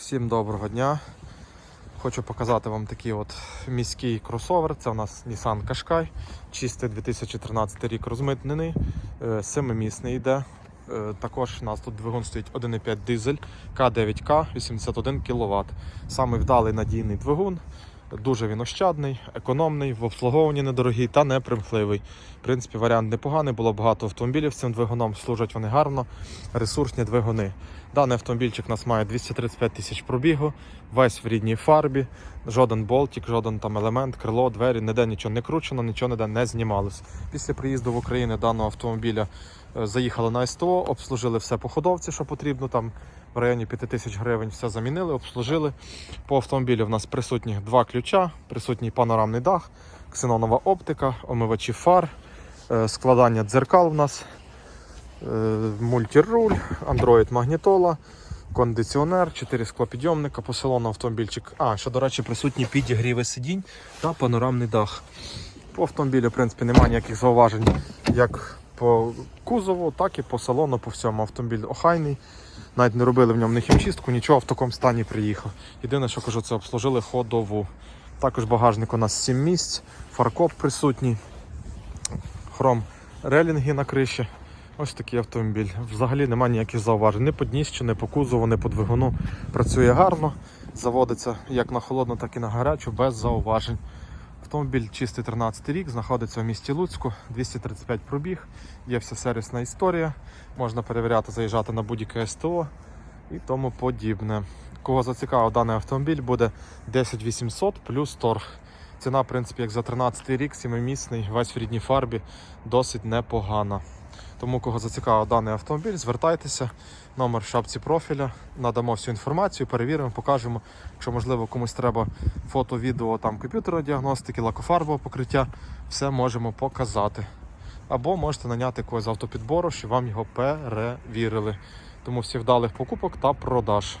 Всім доброго дня. Хочу показати вам такий от міський кросовер. Це у нас Nissan Qashqai, чистий 2013 рік розмитнений, е, семимісний йде. Е, Також у нас тут двигун стоїть 1,5 дизель К9К 81 кВт. Самий вдалий надійний двигун. Дуже він ощадний, економний, в обслуговуванні недорогий та непримхливий. В принципі, варіант непоганий, було багато автомобілів з цим двигуном, служать вони гарно, ресурсні двигуни. Даний автомобільчик у нас має 235 тисяч пробігу, весь в рідній фарбі, жоден болтик, жоден там елемент, крило, двері, ніде нічого не кручено, нічого ніде не знімалось. Після приїзду в Україну даного автомобіля е, заїхали на СТО, обслужили все по ходовці, що потрібно. Там в районі 5 тисяч гривень все замінили, обслужили. По автомобілю в нас присутні два ключа, присутній панорамний дах, ксенонова оптика, омивачі фар, е, складання дзеркал в нас, е, мультируль, Android магнітола, кондиціонер, 4 склопідйомника, по автомобільчик. А, ще, до речі, присутні підігріви сидінь та панорамний дах. По автомобілю, в принципі, немає ніяких зауважень як по кузову, так і по салону, по всьому. Автомобіль охайний. Навіть не робили в ньому ні хімчистку, нічого в такому стані приїхав. Єдине, що кажу, це обслужили ходову. Також багажник у нас 7 місць, фаркоп присутній, хром релінги на криші. Ось такий автомобіль. Взагалі немає ніяких зауважень. Ні по дніщу, ні по кузову, ні по двигуну. Працює гарно, заводиться як на холодну, так і на гарячу, без зауважень. Автомобіль чистий 13 рік, знаходиться в місті Луцьку, 235 пробіг, є вся сервісна історія. Можна перевіряти, заїжджати на будь-яке СТО і тому подібне. Кого зацікавив даний автомобіль, буде 10800 плюс торг. Ціна, в принципі, як за 13 рік, сімимісний, весь в рідній фарбі, досить непогана. Тому, кого зацікавив даний автомобіль, звертайтеся, номер в шапці профіля, надамо всю інформацію, перевіримо, покажемо. Якщо можливо комусь треба фото, відео там комп'ютерної діагностики, лакофарбового покриття, все можемо показати. Або можете наняти когось з автопідбору, щоб вам його перевірили. Тому всіх вдалих покупок та продаж.